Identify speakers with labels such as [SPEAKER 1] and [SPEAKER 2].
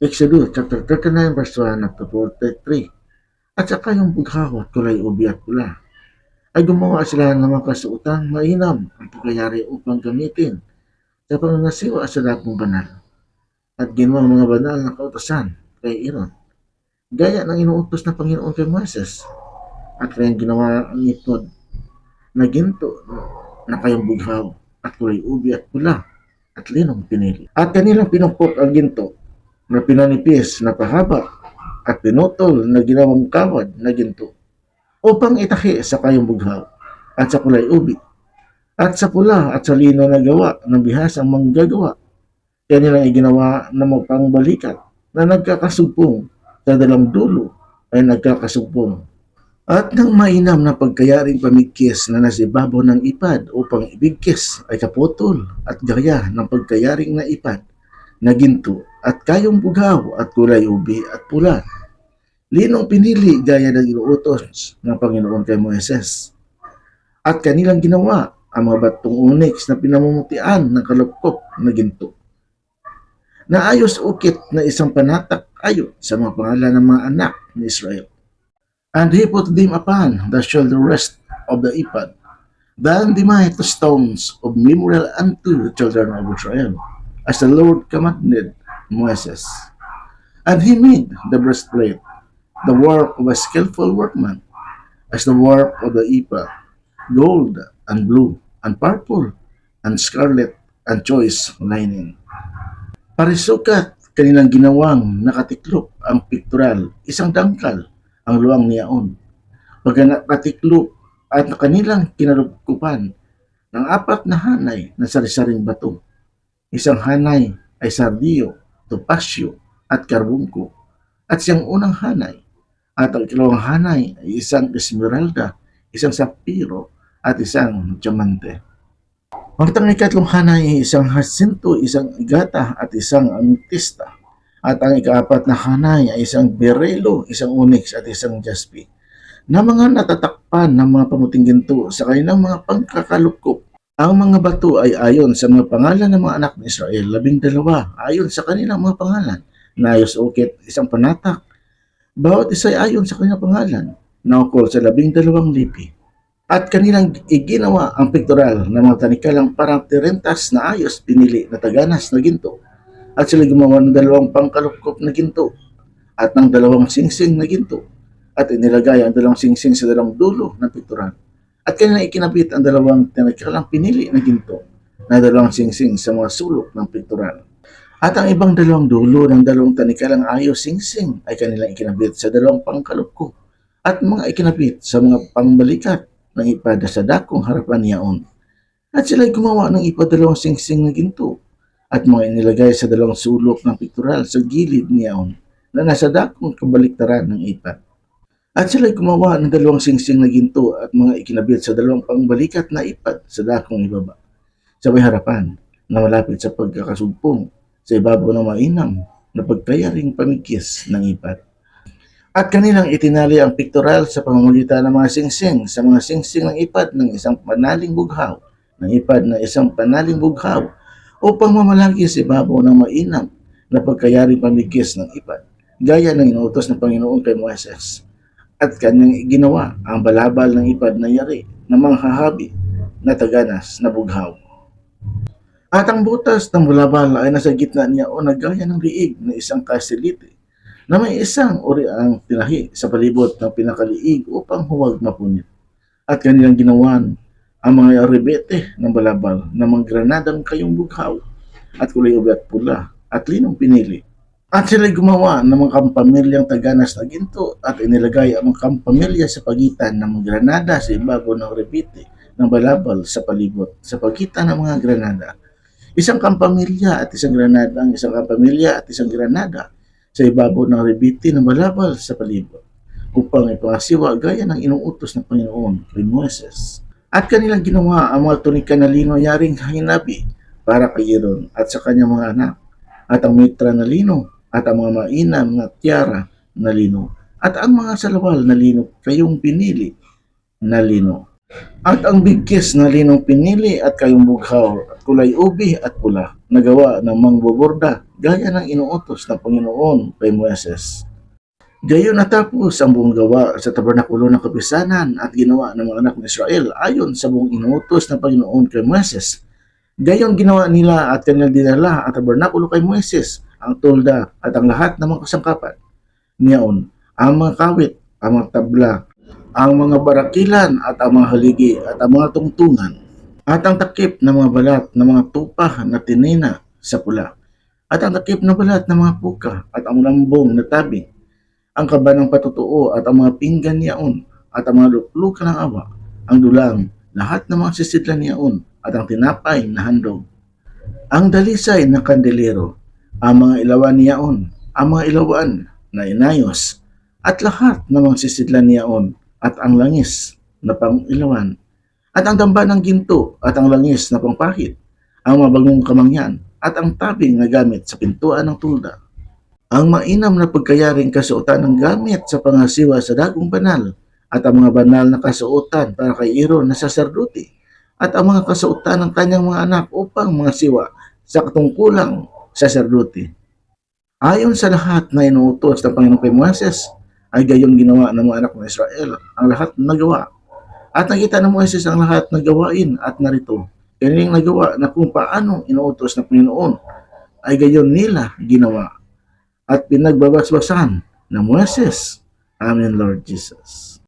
[SPEAKER 1] Exodus chapter 39 verse 1 up to 43. At saka yung bughaw at kulay ubi at pula. Ay gumawa sila ng mga kasuotan mainam ang pagkayari upang gamitin sa pangangasiwa sa dapong banal. At ginawa mga banal na kautosan kay Aaron. Gaya ng inuutos ng Panginoon kay Moses. At kaya ginawa ang itod na ginto na kayong bughaw at kulay ubi at pula at linong pinili. At kanilang pinupok ang ginto na pinanipis na pahaba at pinutol na ginawang kawad na ginto upang itahi sa kayong bughaw at sa kulay ubi at sa pula at sa lino na gawa ng bihas ang manggagawa. Kaya nilang iginawa na mapangbalikat na nagkakasumpong sa dalang dulo ay nagkakasumpong. At ng mainam na pagkayaring pamigkis na nasa ibabaw ng ipad upang ibigkis ay kaputol at gaya ng pagkayaring na ipad na ginto at kayong bughaw at kulay ubi at pula. Linong pinili gaya ng inuutos ng Panginoon kay Moises. At kanilang ginawa ang mga batong onyx na pinamumutian ng kalupkop na ginto. Naayos ukit na isang panatak ayon sa mga pangalan ng mga anak ni Israel. And he put them upon the shoulder rest of the ephod. Then the stones of memorial unto the children of Israel, as the Lord commanded Moses. And he made the breastplate, the work of a skillful workman, as the work of the ephod, gold and blue and purple and scarlet and choice linen. Parisukat kanilang ginawang nakatiklop ang piktural, isang dangkal ang luwang niyaon. Pagka nakatiklop at kanilang kinarupkupan ng apat na hanay na sari-saring bato. Isang hanay ay sardiyo, topasyo at karbungko. At siyang unang hanay at ang ikalawang hanay ay isang esmeralda, isang sapiro at isang diamante. Ang ikatlong hanay ay isang hasinto, isang igata at isang ametista. At ang ikaapat na hanay ay isang berelo, isang onyx at isang jaspi na mga natatakpan ng mga pamuting ginto sa kanilang mga pangkakalukop. Ang mga bato ay ayon sa mga pangalan ng mga anak ni Israel, labing dalawa, ayon sa kanilang mga pangalan. Nayos ukit, isang panatak. Bawat isa ay ayon sa kanilang pangalan, naukol sa labing dalawang lipi. At kanilang iginawa ang piktoral ng mga tanikalang parang tirentas na ayos pinili na taganas na ginto. At sila gumawa ng dalawang pangkalukop na ginto at ng dalawang singsing na ginto at inilagay ang dalawang singsing sa dalawang dulo ng pikturan. At kanilang ikinabit ang dalawang tinagkalang pinili na ginto na dalawang singsing sa mga sulok ng pikturan. At ang ibang dalawang dulo ng dalawang tanikalang ayos singsing ay kanilang ikinabit sa dalawang pangkalupko at mga ikinabit sa mga pangbalikat ng ipada sa dakong harapan niyaon. At sila ay gumawa ng ipadalawang singsing na ginto at mga inilagay sa dalawang sulok ng piktural sa gilid niyaon na nasa dakong kabaliktaran ng ipad. At sila'y gumawa ng dalawang singsing na ginto at mga ikinabit sa dalawang pangbalikat na ipad sa dakong ibaba. Sa may harapan na malapit sa pagkakasumpong sa ibabaw ng mainam na pagkayaring pamigkis ng ipad. At kanilang itinali ang piktoral sa pamamagitan ng mga singsing sa mga singsing ng ipad ng isang panaling bughaw, ng ipad na isang panaling bughaw upang mamalagi sa ibabaw ng mainam na pagkayaring pamigkis ng ipad, gaya ng inuutos ng Panginoon kay Moises at kanyang ginawa ang balabal ng ipad na yari na manghahabi na taganas na bughaw. At ang butas ng balabal ay nasa gitna niya o nagaya ng liig na isang kasilite na may isang uri ang tinahi sa palibot ng pinakaliig upang huwag mapunit. At kanilang ginawan ang mga rebete ng balabal na mga granadang kayong bughaw at kulay ube at pula at linong pinili at sila'y gumawa ng mga kampamilyang taganas na ginto at inilagay ang mga kampamilya sa pagitan ng mga granada sa ibabaw ng rebite ng balabal sa palibot sa pagitan ng mga granada. Isang kampamilya at isang granada ang isang kampamilya at isang granada sa ibabaw ng rebite ng balabal sa palibot upang ipangasiwa gaya ng inuutos ng Panginoon kay Moses. At kanilang ginawa ang mga tunika na lino yaring hinabi para kay Aaron at sa kanyang mga anak at ang mitra na lino at ang mga mainam na tiara na lino at ang mga salawal na lino kayong pinili na lino. At ang bigkis na linong pinili at kayong bughaw kulay ubi at pula nagawa ng mangboborda gaya ng inuutos ng Panginoon kay Moises. Gayon natapos ang buong gawa sa tabernakulo ng kapisanan at ginawa ng mga anak ng Israel ayon sa buong inuutos ng Panginoon kay Moises. Gayon ginawa nila at kanilang dinala ang tabernakulo kay Moises, ang tulda at ang lahat ng mga kasangkapan. Niyaon, ang mga kawit, ang mga tabla, ang mga barakilan at ang mga haligi at ang mga tungtungan at ang takip ng mga balat ng mga tupa na tinina sa pula at ang takip ng balat ng mga puka at ang lambong na tabi ang kaba ng patutuo at ang mga pinggan niyaon at ang mga luklukan ng awa ang dulang lahat ng mga sisidlan niyaon at ang tinapay na handog ang dalisay na kandelero ang mga ilawan niyaon ang mga ilawan na inayos at lahat ng mga sisidlan niyaon at ang langis na pangilawan, at ang damba ng ginto at ang langis na pangpahit, ang mabagong kamangyan at ang tabing na gamit sa pintuan ng tulda. Ang mainam na pagkayaring kasuotan ng gamit sa pangasiwa sa dagong banal at ang mga banal na kasuotan para kay Aaron na saserdote at ang mga kasuotan ng kanyang mga anak upang mga siwa sa katungkulang saserdote. Ayon sa lahat na inuutos ng Panginoon kay Moises, ay gayon ginawa ng mga anak ng Israel ang lahat ng nagawa. At nakita ng Moises ang lahat ng gawain at narito. Kanilang nagawa na kung paano inuutos ng Panginoon ay gayon nila ginawa at pinagbabasbasan ng Moises. Amen, Lord Jesus.